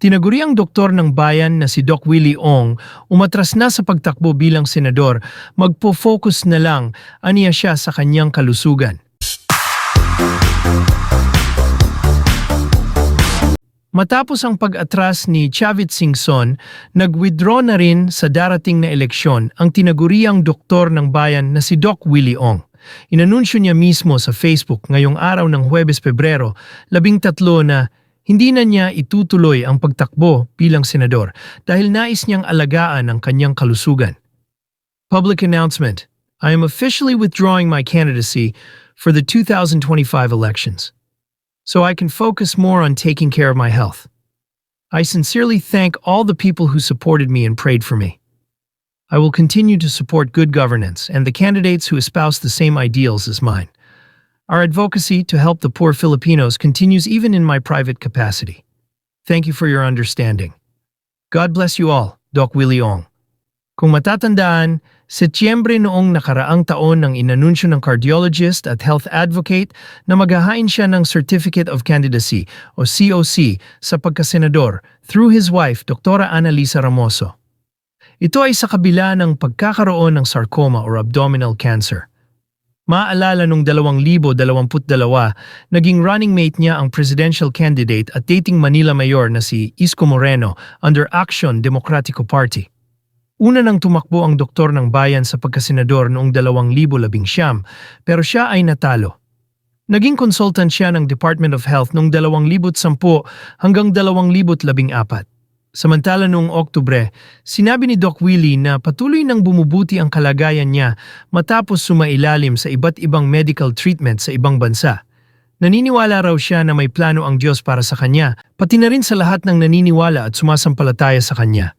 Tinaguriang doktor ng bayan na si Doc Willie Ong umatras na sa pagtakbo bilang senador, magpo-focus na lang aniya siya sa kanyang kalusugan. Matapos ang pag-atras ni Chavit Singson, nag-withdraw na rin sa darating na eleksyon ang tinaguriang doktor ng bayan na si Doc Willie Ong. Inanunsyo niya mismo sa Facebook ngayong araw ng Huwebes Pebrero, labing tatlo na hindi na niya itutuloy ang pagtakbo bilang senador dahil nais niyang alagaan ang kanyang kalusugan. Public announcement. I am officially withdrawing my candidacy for the 2025 elections so I can focus more on taking care of my health. I sincerely thank all the people who supported me and prayed for me. I will continue to support good governance and the candidates who espouse the same ideals as mine. Our advocacy to help the poor Filipinos continues even in my private capacity. Thank you for your understanding. God bless you all, Doc Willie Ong. Kung matatandaan, Setyembre noong nakaraang taon nang inanunsyo ng cardiologist at health advocate na maghahain siya ng Certificate of Candidacy o COC sa pagkasenador through his wife, Dr. Annalisa Ramoso. Ito ay sa kabila ng pagkakaroon ng sarcoma or abdominal cancer. Maalala nung 2022, naging running mate niya ang presidential candidate at dating Manila Mayor na si Isko Moreno under Action Democratico Party. Una nang tumakbo ang doktor ng bayan sa pagkasenador noong 2019 pero siya ay natalo. Naging consultant siya ng Department of Health noong 2010 hanggang 2014. Samantala noong Oktubre, sinabi ni Doc Willie na patuloy nang bumubuti ang kalagayan niya matapos sumailalim sa iba't ibang medical treatment sa ibang bansa. Naniniwala raw siya na may plano ang Diyos para sa kanya, pati na rin sa lahat ng naniniwala at sumasampalataya sa kanya.